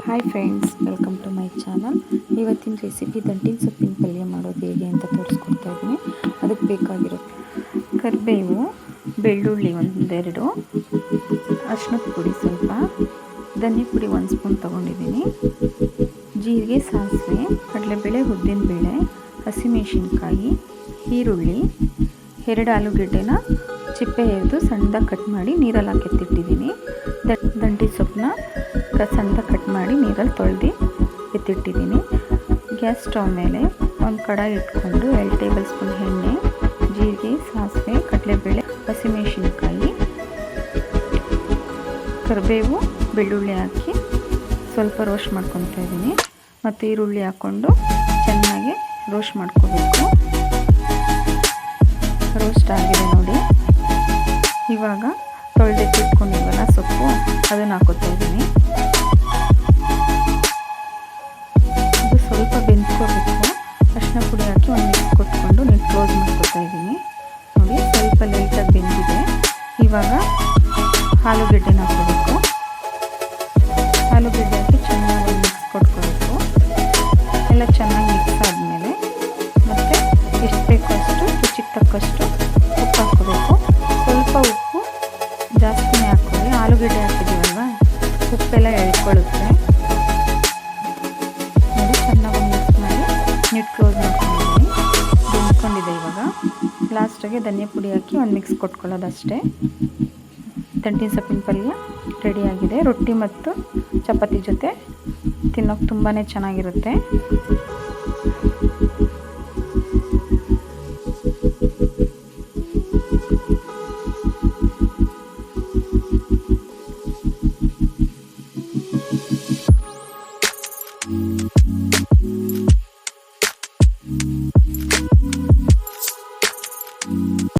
Hi friends welcome to my channel ಇವತ್ತಿನ recipe ದಂಟಿನ ಸೊಪ್ಪಿನ ಪಲ್ಯ ಮಾಡೋದು ಹೇಗೆ ಅಂತ ತೋರಿಸ್ಕೊಡ್ತಾ ಇದ್ದೀನಿ. ಅದಕ್ಕೆ ಬೇಕಾಗಿರೋ ಕರಿಬೇವು, ಬೆಳ್ಳುಳ್ಳಿ ಒಂದೆರಡು ಅರ್ಶಿನದ ಪುಡಿ ಸ್ವಲ್ಪ ಧನಿ ಪುಡಿ ಒಂದು ಸ್ಪೂನ್ ತೊಗೊಂಡಿದ್ದೀನಿ. ಜೀರಿಗೆ, ಸಾಸಿವೆ, ಕಡಲೆಬೇಳೆ, ಉದ್ದಿನಬೇಳೆ, ಹಸಿಮೆಣಸಿನ್ಕಾಯಿ, ಈರುಳ್ಳಿ, ಎರಡು ಆಲೂಗೆಡ್ಡೆನ ಚಿಪ್ಪೆ ಎರೆದು ಸಣ್ಣದಾಗಿ ಕಟ್ ಮಾಡಿ ನೀರಲ್ಲಿ ಹಾಕಿ ಎತ್ತಿಟ್ಟಿದ್ದೀನಿ. ದಂಟಿ ಸೊಪ್ಪನ್ನ ಕ ಸಣ್ಣ ಕಟ್ ಮಾಡಿ ನೀರಲ್ಲಿ ತೊಳೆದು ಎತ್ತಿಟ್ಟಿದ್ದೀನಿ. ಗ್ಯಾಸ್ ಸ್ಟವ್ ಮೇಲೆ ಒಂದು ಕಡಾಯಿ ಇಟ್ಕೊಂಡು ಎರಡು ಟೇಬಲ್ ಸ್ಪೂನ್ ಎಣ್ಣೆ, ಜೀರಿಗೆ, ಸಾಸಿವೆ, ಕಡಲೆಬೇಳೆ, ಹಸಿಮೆಣಸಿನ್ಕಾಯಿ, ಕರಿಬೇವು, ಬೆಳ್ಳುಳ್ಳಿ ಹಾಕಿ ಸ್ವಲ್ಪ ರೋಸ್ಟ್ ಮಾಡ್ಕೊತಾ ಇದ್ದೀನಿ. ಮತ್ತು ಈರುಳ್ಳಿ ಹಾಕ್ಕೊಂಡು ಚೆನ್ನಾಗಿ ರೋಸ್ಟ್ ಮಾಡ್ಕೋಬೇಕು. ರೋಸ್ಟ್ ಆಗಿದೆ ನೋಡಿ. ಇವಾಗ ತೊಳೆದಿಟ್ಟಿಟ್ಕೊಂಡಿವಲ್ಲ ಸೊಪ್ಪು, ಅದನ್ನು ಹಾಕೋತಾ ಇದ್ದೀನಿ. ಅರಿಶಿನ ಪುಡಿ ಹಾಕಿ ಒಂದು ಮಿಕ್ಸ್ ಕೊಟ್ಕೊಂಡು ನೀವು ಕ್ಲೋಸ್ ಮಾಡ್ಕೊತಾ ಇದ್ದೀನಿ. ನೋಡಿ, ಸ್ವಲ್ಪ ಲೈಟಾಗಿ ಬೆಂದಿದೆ. ಇವಾಗ ಆಲೂಗಡ್ಡೆನ ಹಾಕೋಬೇಕು ಆಲೂಗಡ್ಡೆ ಹಾಕಿ ಚೆನ್ನಾಗಿ ಮಿಕ್ಸ್ ಕೊಟ್ಕೋಬೇಕು. ಎಲ್ಲ ಚೆನ್ನಾಗಿ ಮಿಕ್ಸ್ ಆದಮೇಲೆ ಮತ್ತು ಎಷ್ಟು ಬೇಕೋ ನೀಟ್ ಕ್ಲೋಸ್ ಮಾಡ್ಕೊಂಡಿದ್ದೀನಿ. ಬೆಂದ್ಕೊಂಡಿದೆ ಇವಾಗ. ಲಾಸ್ಟಿಗೆ ಧನಿಯಾ ಪುಡಿ ಹಾಕಿ ಒಂದು ಮಿಕ್ಸ್ ಕೊಟ್ಕೊಳ್ಳೋದು ಅಷ್ಟೇ. ಸೊಪ್ಪಿನ ಪಲ್ಯ ರೆಡಿಯಾಗಿದೆ ರೊಟ್ಟಿ ಮತ್ತು ಚಪಾತಿ ಜೊತೆ ತಿನ್ನೋಕೆ ತುಂಬಾ ಚೆನ್ನಾಗಿರುತ್ತೆ.